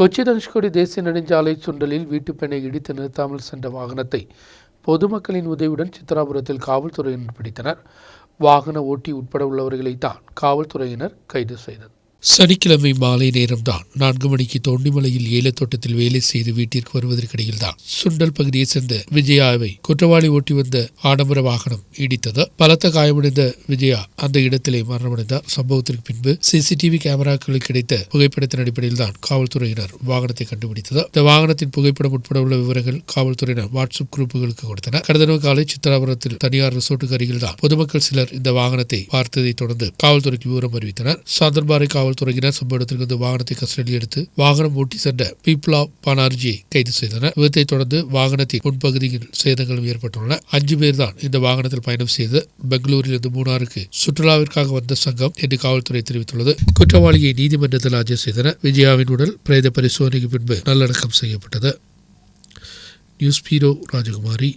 கொச்சி தனுஷ்கோடி தேசிய நெடுஞ்சாலை சுண்டலில் வீட்டுப் பெண்ணை இடித்து நிறுத்தாமல் சென்ற வாகனத்தை பொதுமக்களின் உதவியுடன் சித்ராபுரத்தில் காவல்துறையினர் பிடித்தனர். வாகன ஓட்டி உட்பட உள்ளவர்களை தான் காவல்துறையினர் கைது செய்தது. சனிக்கிழமை மாலை நேரம்தான். நான்கு மணிக்கு தொண்டிமலையில் ஏலத்தோட்டத்தில் வேலை செய்து வீட்டிற்கு வருவதற்கிடையில் தான் சுண்டல் பகுதியைச் சேர்ந்த விஜயாவை குற்றவாளி ஓட்டி வந்த ஆடம்பர வாகனம் இடித்தது. பலத்த காயமடைந்த விஜயா அந்த இடத்திலே மரணமடைந்தார். சம்பவத்திற்கு பின்பு சிசிடிவி கேமராக்களில் கிடைத்த புகைப்படத்தின் அடிப்படையில் தான் காவல்துறையினர் வாகனத்தை கண்டுபிடித்தது. இந்த வாகனத்தின் புகைப்படம் உட்பட உள்ள விவரங்கள் காவல்துறையினர் வாட்ஸ்அப் குரூப்புகளுக்கு கொடுத்தனர் கடந்த காலை சித்ராபுரத்தில் தனியார் ரிசோர்ட்டுக்கு அருகில் தான் பொதுமக்கள் சிலர் இந்த வாகனத்தை பார்த்ததை தொடர்ந்து காவல்துறைக்கு விவரம் அறிவித்தனர். சாந்தன்பாறை காவல்துறையினர் சம்பவ இடத்திற்கு வந்து வாகனத்தை கஸ்டடியில் எடுத்து வாகனம் ஓட்டி சென்ற பீப்ளா பானார்ஜியை கைது செய்தனர். விபத்தை தொடர்ந்து வாகனத்தின் முன்பகுதியில் சேதங்களும் ஏற்பட்டுள்ளன. அஞ்சு பேர் தான் இந்த வாகனத்தில் பயணம் செய்து பெங்களூரிலிருந்து மூணாருக்கு சுற்றுலாவிற்காக வந்த சங்கம் என்று காவல்துறை தெரிவித்துள்ளது. குற்றவாளியை நீதிமன்றத்தில் ஆஜர் செய்தனர். விஜயாவின் உடல் பிரேத பரிசோதனைக்கு பின்பு நல்லடக்கம் செய்யப்பட்டது. News bureau Rajakumari.